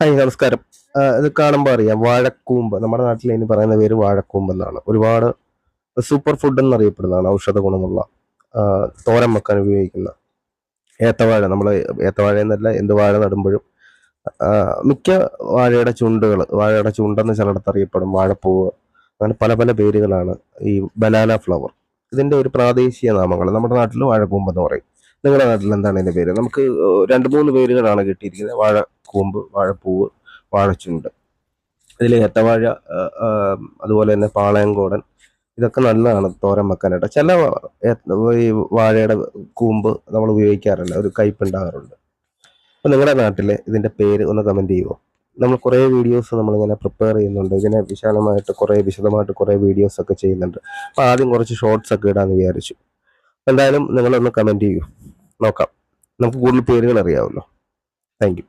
Hi നമസ്കാരം. ഇത് കാണുമ്പോൾ അറിയാം വാഴക്കൂമ്പ്. നമ്മുടെ നാട്ടിൽ ഇനി പറയുന്ന പേര് വാഴക്കൂമ്പ് എന്നാണ്. ഒരുപാട് സൂപ്പർ ഫുഡ് എന്നറിയപ്പെടുന്നതാണ് ഔഷധ ഗുണമുള്ള തോരൻ വെക്കാൻ ഉപയോഗിക്കുന്ന ഏത്തവാഴ. നമ്മൾ ഏത്തവാഴ എന്നല്ല എന്ത് വാഴ നടുമ്പോഴും മിക്ക വാഴയുടെ ചുണ്ടുകൾ വാഴയുടെ ചുണ്ടെന്ന് ചിലയിടത്ത് അറിയപ്പെടും വാഴപ്പൂവ്. അങ്ങനെ പല പല പേരുകളാണ് ഈ ബനാന ഫ്ലവർ. ഇതിന്റെ ഒരു പ്രാദേശിക നാമങ്ങൾ നമ്മുടെ നാട്ടിൽ വാഴക്കൂമ്പ് എന്ന് പറയും. നിങ്ങളുടെ നാട്ടിൽ എന്താണ് ഇതിന്റെ പേര്? നമുക്ക് രണ്ട് മൂന്ന് പേരുകളാണ് കിട്ടിയിരിക്കുന്നത്. വാഴക്കൂമ്പ് വാഴപ്പൂവ് വാഴച്ചുണ്ട്. ഇതിൽ ഏത്തവാഴ അതുപോലെ തന്നെ പാളയംകോടൻ ഇതൊക്കെ നല്ലതാണ് തോരൻ വെക്കാനായിട്ട്. ചില ഈ വാഴയുടെ കൂമ്പ് നമ്മൾ ഉപയോഗിക്കാറില്ല ഒരു കയ്പുണ്ടാകാറുണ്ട് അപ്പോൾ നിങ്ങളുടെ നാട്ടിൽ ഇതിന്റെ പേര് ഒന്ന് കമന്റ് ചെയ്യുമോ നമ്മൾ കുറേ വീഡിയോസ് നമ്മളിങ്ങനെ പ്രിപ്പയർ ചെയ്യുന്നുണ്ട് ഇതിനെ വിശാലമായിട്ട് കുറേ വിശദമായിട്ട് കുറേ വീഡിയോസ് ഒക്കെ ചെയ്യുന്നുണ്ട്. അപ്പോൾ ആദ്യം കുറച്ച് ഷോർട്സ് ഒക്കെ ഇടാമെന്ന് വിചാരിച്ചു. എന്തായാലും നിങ്ങളൊന്ന് കമന്റ് ചെയ്യൂ. നോക്കാം. നമുക്ക് കൂടുതൽ പേരുകൾ അറിയാമല്ലോ താങ്ക്